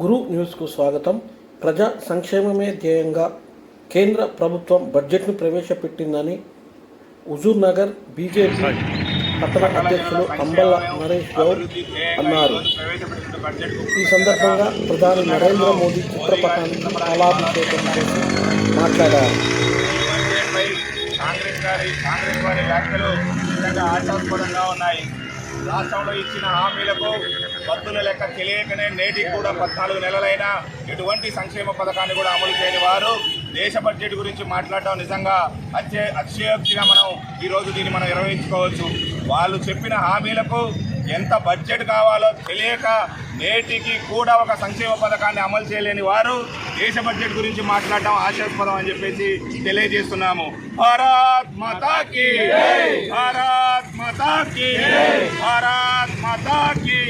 గురు న్యూస్కు స్వాగతం. ప్రజా సంక్షేమమే ధ్యేయంగా కేంద్ర ప్రభుత్వం బడ్జెట్ను ప్రవేశపెట్టిందని హుజూర్నగర్ బీజేపీ పట్టణ అధ్యక్షులు అంబల్ల నరేష్ గౌడ్ అన్నారు. ఈ సందర్భంగా ప్రధాని నరేంద్ర మోదీ చిత్రపటానికి పాలాభిషేకం చేసి మాట్లాడారు. కాంగ్రెస్ గారి కాంగ్రెస్ వారి వ్యాఖ్యలు ఆశాస్పదంగా ఉన్నాయి. రాష్ట్రంలో ఇచ్చిన హామీలకు బద్దుల లెక్క తెలియకనే నేటికి కూడా పద్నాలుగు నెలలైన ఎటువంటి సంక్షేమ పథకాన్ని కూడా అమలు చేయని వారు దేశ బడ్జెట్ గురించి మాట్లాడడం నిజంగా అత్య అతిశయోక్తిగా మనం ఈరోజు దీన్ని మనం నిర్వహించుకోవచ్చు. వాళ్ళు చెప్పిన హామీలకు ఎంత బడ్జెట్ కావాలో తెలియక నేటికి కూడా ఒక సంక్షేమ పథకాన్ని అమలు చేయలేని వారు దేశ బడ్జెట్ గురించి మాట్లాడడం ఆశాస్పదం అని చెప్పేసి తెలియజేస్తున్నాము. భారత్ మాతాకి భారత్ మాతాకి భారత్ మాతాకి